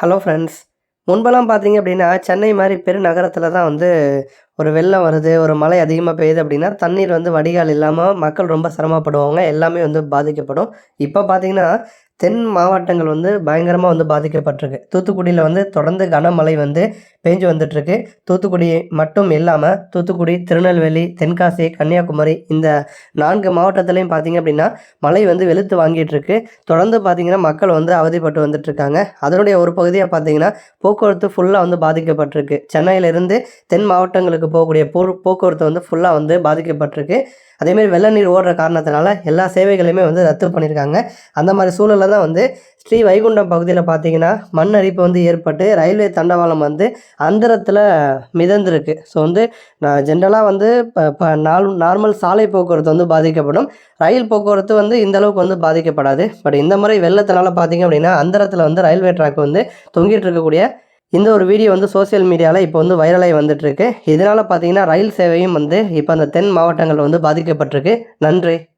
Hello friends முன்பெல்லாம் பார்த்தீங்க அப்படின்னா சென்னை மாதிரி பெருநகரத்தில் தான் வந்து ஒரு வெள்ளம் வருது ஒரு மழை அதிகமாக பெய்யுது அப்படின்னா தண்ணீர் வந்து வடிகால் இல்லாமல் மக்கள் ரொம்ப சிரமப்படுவாங்க எல்லாமே வந்து பாதிக்கப்படும். இப்போ பார்த்தீங்கன்னா தென் மாவட்டங்கள் வந்து பயங்கரமாக வந்து பாதிக்கப்பட்டிருக்கு. தூத்துக்குடியில் வந்து தொடர்ந்து கனமழை வந்து பெஞ்சு வந்துட்டுருக்கு. தூத்துக்குடி மட்டும் இல்லாமல் தூத்துக்குடி திருநெல்வேலி தென்காசி கன்னியாகுமரி இந்த நான்கு மாவட்டத்துலேயும் பார்த்தீங்க அப்படின்னா மழை வந்து வெளுத்து வாங்கிட்டுருக்கு. தொடர்ந்து பார்த்திங்கன்னா மக்கள் வந்து அவதிப்பட்டு வந்துட்டுருக்காங்க. அதனுடைய ஒரு பகுதியாக பார்த்தீங்கன்னா போக்குவரத்து ஃபுல்லாக வந்து பாதிக்கப்பட்டிருக்கு. சென்னையிலிருந்து தென் மாவட்டங்களுக்கு போகக்கூடிய போ போக்குவரத்து வந்து ஃபுல்லாக வந்து பாதிக்கப்பட்டிருக்கு. அதேமாரி வெள்ள நீர் ஓடுற காரணத்தினால எல்லா சேவைகளையுமே வந்து ரத்து பண்ணியிருக்காங்க. அந்த மாதிரி சூழலில் தான் வந்து ஸ்ரீ வைகுண்டம் பகுதியில் பார்த்தீங்கன்னா மண் அரிப்பு வந்து ஏற்பட்டு ரயில்வே தண்டவாளம் வந்து அந்தரத்தில் மிதந்திருக்கு. ஸோ வந்து நான் ஜென்ரலாக வந்து இப்போ இப்போ நார் நார்மல் சாலை போக்குவரத்து வந்து பாதிக்கப்படும். ரயில் போக்குவரத்து வந்து இந்த அளவுக்கு வந்து பாதிக்கப்படாது. பட் இந்த முறை வெள்ளத்தினால பார்த்தீங்க அப்படின்னா அந்தரத்தில் வந்து ரயில்வே ட்ராக் வந்து தொங்கிட்டு இருக்கக்கூடிய இந்த ஒரு வீடியோ வந்து சோஷியல் மீடியாவில் இப்போ வந்து வைரலாகி வந்துட்டுருக்கு. இதனால் பார்த்தீங்கன்னா ரயில் சேவையும் வந்து இப்போ அந்த தென் மாவட்டங்களில் வந்து பாதிக்கப்பட்டிருக்கு. நன்றி.